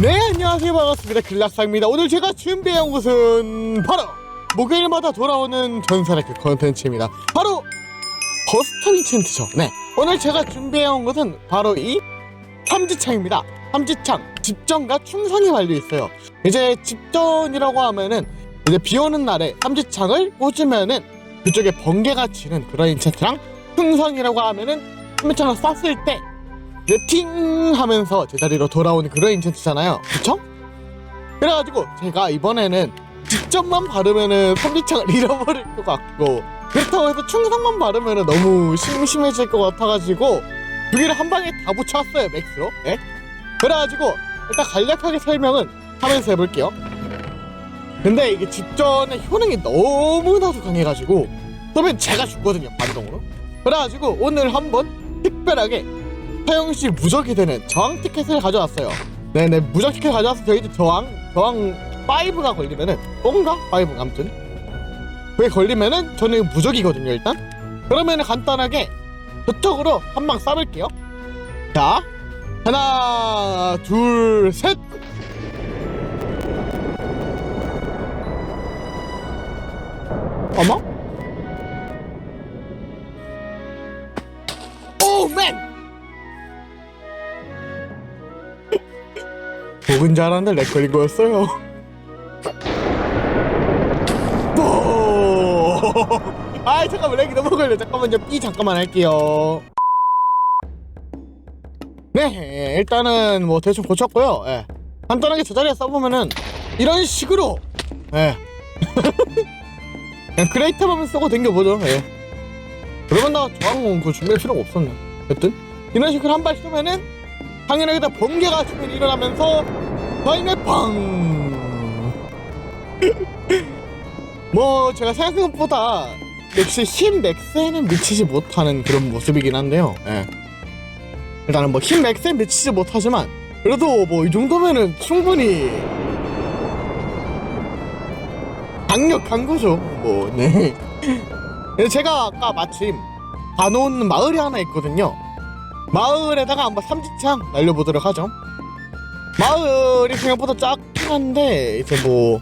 네 안녕하세요. 반갑습니다. 글락사입니다. 오늘 제가 준비한 것은 바로 목요일마다 돌아오는 전설의 그 컨텐츠입니다. 바로 커스텀 이챈트죠. 네 오늘 제가 준비해온 것은 바로 이 삼지창입니다. 삼지창. 집전과 충성이 달려있어요. 이제 집전이라고 하면은 이제 비 오는 날에 삼지창을 꽂으면은 그쪽에 번개가 치는 그런 이챈트랑 충성이라고 하면은 삼지창을 쐈을 때 이제 팅 하면서 제자리로 돌아오는 그런 인챈트잖아요 그쵸? 그래가지고 제가 이번에는 직접만 바르면은 삼지창을 잃어버릴 것 같고 그렇다고 해서 충성만 바르면은 너무 심심해질 것 같아가지고 두 개를 한 방에 다 붙여왔어요 맥스로 네? 그래가지고 일단 간략하게 설명은 하면서 해볼게요 근데 이게 직전의 효능이 너무나도 강해가지고 그러면 제가 죽거든요 반동으로 그래가지고 오늘 한번 특별하게 사용시 무적이 되는 저항 티켓을 가져왔어요. 네네 무적 티켓 가져와서 저희도 저항 저항 5가 걸리면은 뭔가 5가 아무튼 그게 걸리면은 저는 이거 무적이거든요 일단. 그러면은 간단하게 저쪽으로 한 방 쏴볼게요. 자 하나 둘 셋. 어머? 오 맨! 목은 잘하는데 렉 걸린 거였어요. 오! 아이 잠깐만 렉이 너무 걸려. 잠깐만요. 삐 잠깐만 할게요. 네, 일단은 뭐 대충 고쳤고요. 예. 간단하게 제자리에 써보면은 이런 식으로 예. 그냥 크레이터만 쓰고 댕겨보죠. 예. 그러면 나 저항 그 준비할 필요가 없었네. 여튼 이런 식으로 한발 쏘면은 당연하게 다 번개가 주변 일어나면서 다이네 팡. 뭐 제가 생각한 것보다 역시 힘 맥스에는 미치지 못하는 그런 모습이긴 한데요. 예. 일단은 뭐힘 맥스에 미치지 못하지만 그래도 뭐 이 정도면은 충분히 강력한 거죠. 뭐 네. 제가 아까 마침 가놓은 마을이 하나 있거든요. 마을에다가 한번 삼지창 날려보도록 하죠. 마을이 생각보다 작긴 한데 이제 뭐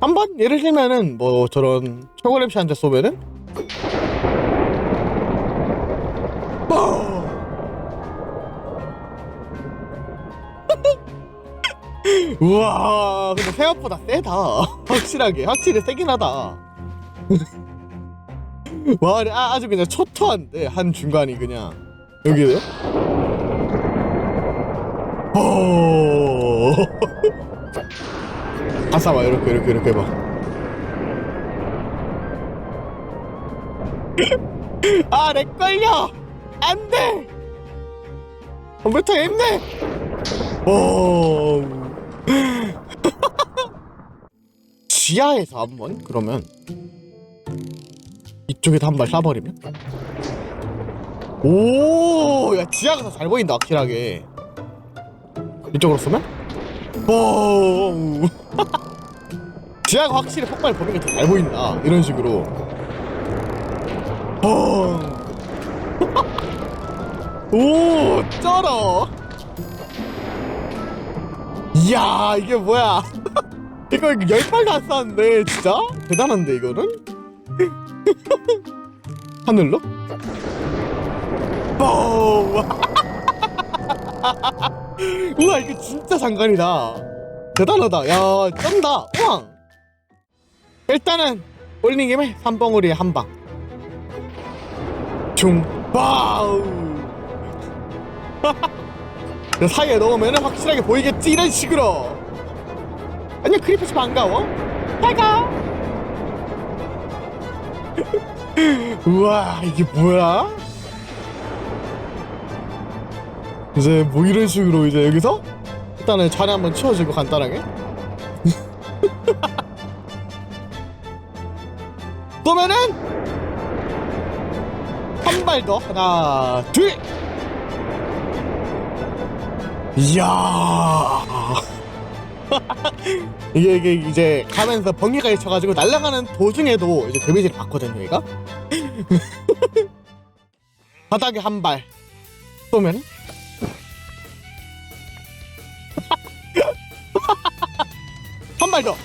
한번? 예를 들면은 뭐 저런 초콜릿 씨한테 쏘면은? 뭐! 우와 근데 생각보다 세다. 확실하게. 확실히 세긴 하다. 와 아, 아주 그냥 초토한데 한 중간이 그냥. 여기요? 오 가사봐 이렇게 이렇게 이렇게 해봐 아 렉 걸려! 안 돼! 컴퓨터 있네! 오 지하에서 한번 그러면. 이쪽에다 한발 쏴버리면? 오, 야 지하가 더 잘 보인다 확실하게. 이쪽으로 쏘면? 오, 지하가 확실히 폭발 범위가 더 잘 보인다. 이런 식으로. 오, 오, 쩔어. 이야, 이게 뭐야? 이거 열 발도 안 쐈는데 진짜 대단한데 이거는? 하늘로? 오! 우와 이거 진짜 장관이다. 대단하다. 야 쩐다. 우왕 일단은 올린 김에 삼봉우리 한방. 중바우. 그 사이에 넣으면 확실하게 보이겠지 이런 식으로. 안녕 크리퍼치 반가워? 잘가. 우와 이게 뭐야 이제 뭐 이런 식으로 이제 여기서 일단은 자리 한번 치워주고 간단하게. 그러면은 한 발 더. 하나 둘. 이야. 이게 이게 이제 가면서 번개가 있어가지고 날아가는 도중에도 이제 데미지를 받거든요 얘가. 바닥에 한 발. 쏘면 발 더.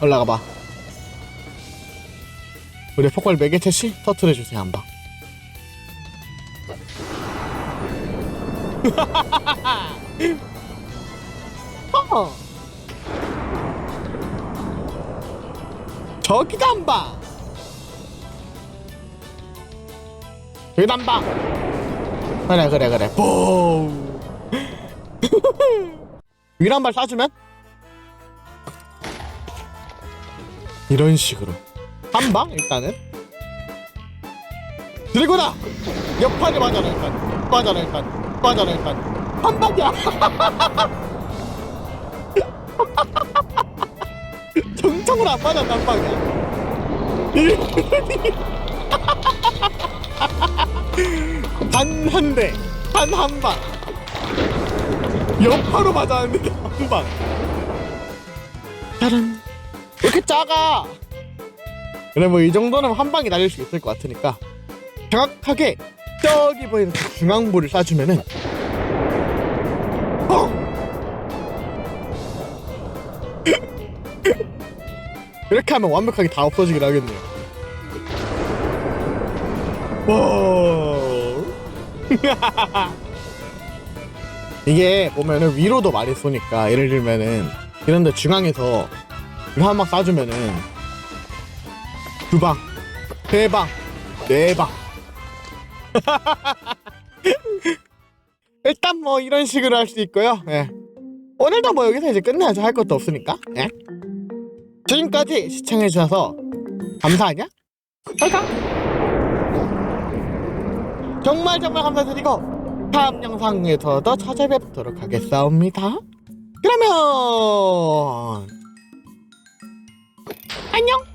올라가 봐. 우리 폭발 매개체시 터트려 주세요 한 방. 어. 저기도 한 방. 여기도 한 방. 그래 그래 그래. 뽕. 위로 한발 쏴주면? 이런 식으로. 한 방 일단은. 드래곤아 옆판에 맞아라 일단. 맞아라 일단. 맞아라 일단. 한 방이야. 정청으로 안 맞았다 한 방이야 단 한 대 단 한 방 옆으로 맞았는데 한 방. 짜란 왜 이렇게 작아. 그래 뭐 이 정도는 한 방에 날릴 수 있을 것 같으니까 정확하게 저기 보이는 그 중앙부를 쏴주면은 뻥! 이렇게 하면 완벽하게 다 없어지긴 하겠네요. 와 이게 보면은 위로도 많이 쏘니까 예를 들면은 이런데 중앙에서 이거 한방 쏴주면은 두 방, 세 방, 네 방. 일단 뭐 이런 식으로 할 수 있고요. 예. 오늘도 뭐 여기서 이제 끝내야죠. 할 것도 없으니까. 예. 지금까지 시청해주셔서 감사하냐? 감사. 정말 정말 감사드리고 다음 영상에서도 찾아뵙도록 하겠습니다. 그러면 안녕.